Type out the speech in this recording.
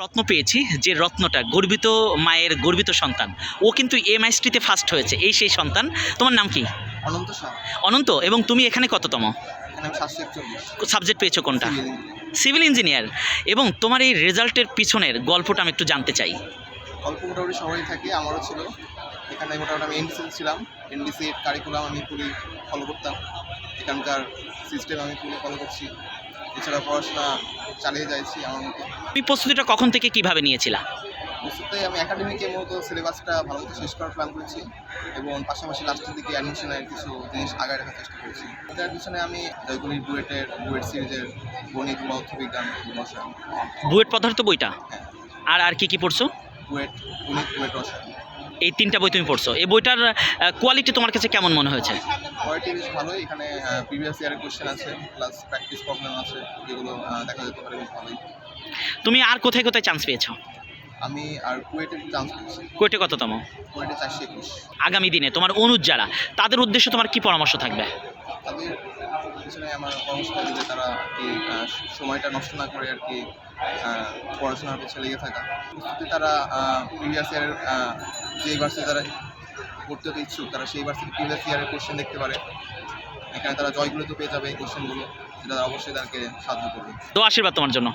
রত্ন পেয়েছি যে রত্নটা গর্বিত মায়ের গর্বিত সন্তান। ও কিন্তু এম আই এমআইএসটিতে ফার্স্ট হয়েছে এই সেই সন্তান। তোমার নাম কি? অনন্ত অনন্ত এবং তুমি এখানে কততম? সাবজেক্ট পেয়েছ কোনটা? সিভিল ইঞ্জিনিয়ার এবং তোমার এই রেজাল্টের পিছনের গল্পটা আমি একটু জানতে চাই। অল্প মোটামুটি সবাই থাকে আমারও ছিল। এখানে মোটামুটি আমি এনডিসি ছিলাম। এনডিসির কারিকুলাম আমি পুরো ফলো করতাম। এখানকার সিস্টেম আমি পুরো ফলো করছি। এছাড়া পড়াশোনা চালিয়ে যাচ্ছি আমার মতো তুমি প্রস্তুতিটা কখন থেকে কীভাবে নিয়েছিলা? বস্তুতে আমি একাডেমিকে মূলত সিলেবাসটা ভালো মতো শেষ করার প্ল্যান করেছি এবং পাশাপাশি লাস্টের দিকে অ্যাডমিশনের কিছু জিনিস আগায় রাখার চেষ্টা করেছি। এটার পিছনে আমি জয়গুলি বুয়েটের বুয়েট সিরিজের গণিত পদার্থবিজ্ঞান রসায়ন বুয়েট পদার্থ বইটা? হ্যাঁ। আর আর কি কি পড়ছো? বুয়েট গণিত বুয়েট রসায়ন এই তিনটা বই তুমি পড়ছো। এই বইটার কোয়ালিটি তোমার কাছে কেমন মনে হয়েছে? কোয়ালিটি বেশ ভালোই। এখানে প্রিভিয়াস ইয়ারের কোশ্চেন আছে প্লাস প্র্যাকটিস প্রবলেম আছে যেগুলো দেখা যেতে পারে বেশ ভালোই। তুমি আর কোথায় কোথায় চান্স পেয়েছ? আমি আর কুয়েটে চান্স পেয়েছি। কোয়েটে কততম? কুয়েটে চারশো একুশ। আগামী দিনে তোমার অনুজ যারা তাদের উদ্দেশ্যে তোমার কি পরামর্শ থাকবে? তাদের পিছনে আমার পরামর্শ থাকবে যে তারা কি সময়টা নষ্ট না করে আর কি পড়াশোনার পিছনে লেগে থাকা। তারা প্রিভিয়াস ইয়ারের যে ভার্সিটি তারা পড়তে ইচ্ছুক, তারা সেই ভার্সিটি প্রিভিয়াস ইয়ারের কোশ্চেন দেখতে পারে। এখানে তারা জয়গুলো তো পেয়ে যাবে এই কোশ্চেনগুলো সেটা অবশ্যই তাদেরকে সাহায্য করবে। তো আশীর্বাদ তোমার জন্য।